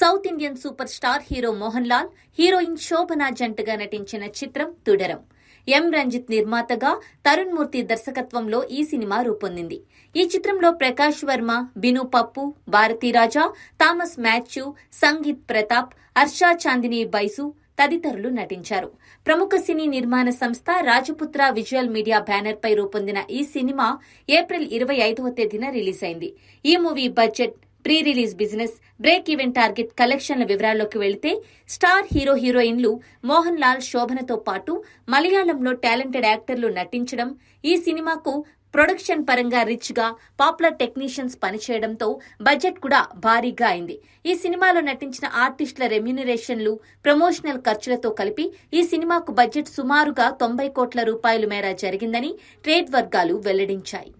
South Indian super star hero Mohan Lal heroine Shobhana జంటగా నటించిన చిత్రం తుడరం. ఎం. రంజిత్ నిర్మాతగా తరుణ్ మూర్తి దర్శకత్వంలో ఈ సినిమా రూపొందింది. ఈ చిత్రంలో ప్రకాష్ వర్మ బిను పప్పు భారతీరాజా థామస్ మాథ్యూ సంగీత్ ప్రతాప్ హర్షా చాందిని బైసు తదితరులు నటించారు. ప్రముఖ సినీ నిర్మాణ సంస్థ రాజపుత్ర విజువల్ మీడియా బ్యానర్ పై రూపొందిన ఈ సినిమా ఏప్రిల్ ఇరవై ఐదవ తేదీన రిలీజ్ అయింది ఈ movie budget pre release business break even target కలెక్షన్ల వివరాల్లోకి వెళితే స్టార్ హీరో హీరోయిన్లు మోహన్ లాల్ శోభనతో పాటు మలయాళంలో టాలెంటెడ్ యాక్టర్లు నటించడం ఈ సినిమాకు ప్రొడక్షన్ పరంగా రిచ్గా పాపులర్ టెక్నీషియన్స్ పనిచేయడంతో బడ్జెట్ కూడా భారీగా అయింది. ఈ సినిమాలో నటించిన ఆర్టిస్టుల రెమ్యునరేషన్లు ప్రమోషనల్ ఖర్చులతో కలిపి ఈ సినిమాకు బడ్జెట్ సుమారుగా తొంభై కోట్ల రూపాయల మేర జరిగిందని ట్రేడ్ వర్గాలు వెల్లడించాయి.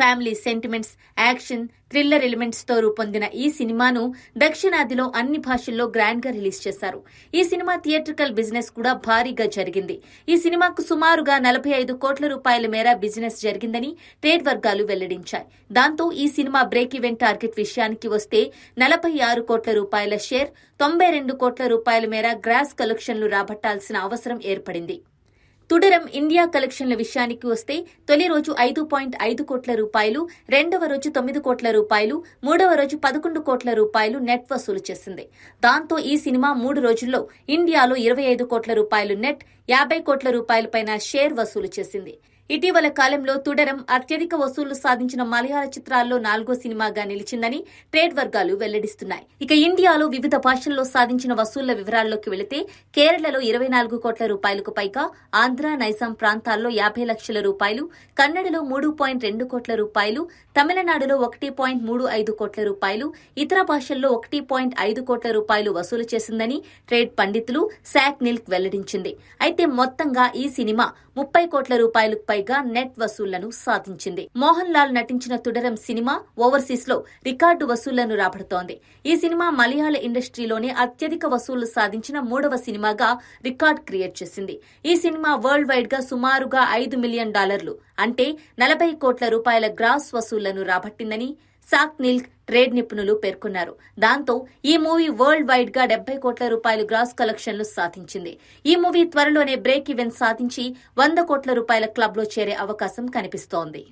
ఫ్యామిలీ సెంటిమెంట్స్ యాక్షన్ థ్రిల్లర్ ఎలిమెంట్స్తో రూపొందిన ఈ సినిమాను దక్షిణాదిలో అన్ని భాషల్లో గ్రాండ్గా రిలీజ్ చేశారు. ఈ సినిమా థియేట్రికల్ బిజినెస్ కూడా భారీగా జరిగింది. ఈ సినిమాకు సుమారుగా నలభై ఐదు కోట్ల రూపాయల మేర బిజినెస్ జరిగిందని ట్రేడ్ వర్గాలు వెల్లడించాయి. దాంతో ఈ సినిమా బ్రేక్ ఈవెన్ టార్గెట్ విషయానికి వస్తే నలభై ఆరు కోట్ల రూపాయల షేర్ తొంభై రెండు కోట్ల రూపాయల మేర గ్రాస్ కలెక్షన్లు రాబట్టాల్సిన అవసరం ఏర్పడింది. తుడరం ఇండియా కలెక్షన్ల విషయానికి వస్తే తొలి రోజు ఐదు పాయింట్ ఐదు కోట్ల రూపాయలు రెండవ రోజు తొమ్మిది కోట్ల రూపాయలు మూడవ రోజు పదకొండు కోట్ల రూపాయలు నెట్ వసూలు చేసింది. దాంతో ఈ సినిమా మూడు రోజుల్లో ఇండియాలో ఇరవై ఐదు కోట్ల రూపాయలు నెట్ యాభై కోట్ల రూపాయలపైన షేర్ వసూలు చేసింది. ఇటీవల కాలంలో తుడరం అత్యధిక వసూళ్ళు సాధించిన మలయాళ చిత్రాల్లో నాలుగో సినిమాగా నిలిచిందని ట్రేడ్ వర్గాలు వెల్లడిస్తున్నాయి. ఇక ఇండియాలో వివిధ భాషల్లో సాధించిన వసూళ్ళ వివరాల్లోకి వెళితే కేరళలో ఇరవై నాలుగు కోట్ల రూపాయలకు పైగా ఆంధ్ర నైజాం ప్రాంతాల్లో యాభై లక్షల రూపాయలు కన్నడలో మూడు పాయింట్ రెండు కోట్ల రూపాయలు తమిళనాడులో ఒకటి పాయింట్ మూడు ఐదు కోట్ల రూపాయలు ఇతర భాషల్లో ఒకటి పాయింట్ ఐదు కోట్ల రూపాయలు వసూలు చేసిందని ట్రేడ్ పండితులు శాక్ నిల్క్ వెల్లడించింది. అయితే మొత్తంగా ఈ సినిమా ముప్పై కోట్ల రూపాయలకు పైగా నెట్ వసూళ్ళను సాధించింది. మోహన్ లాల్ నటించిన తుడరం సినిమా ఓవర్సీస్లో రికార్డు వసూళ్ళను రాబడుతోంది. ఈ సినిమా మలయాళ ఇండస్ట్రీలోనే అత్యధిక వసూళ్ళు సాధించిన మూడవ సినిమాగా రికార్డ్ క్రియేట్ చేసింది. ఈ సినిమా వరల్డ్ వైడ్గా సుమారుగా ఐదు మిలియన్ డాలర్లు అంటే నలభై కోట్ల రూపాయల గ్రాస్ వసూళ్ళను రాబట్టిందని సాక్ నిల్క్ ట్రేడ్ నిపుణులు పేర్కొన్నారు. దాంతో ఈ మూవీ వరల్డ్ వైడ్గా డెబ్బై కోట్ల రూపాయలు గ్రాస్ కలెక్షన్లు సాధించింది. ఈ మూవీ త్వరలోనే బ్రేక్ ఈవెన్ సాధించి వంద కోట్ల రూపాయల క్లబ్లో చేరే అవకాశం కనిపిస్తోంది.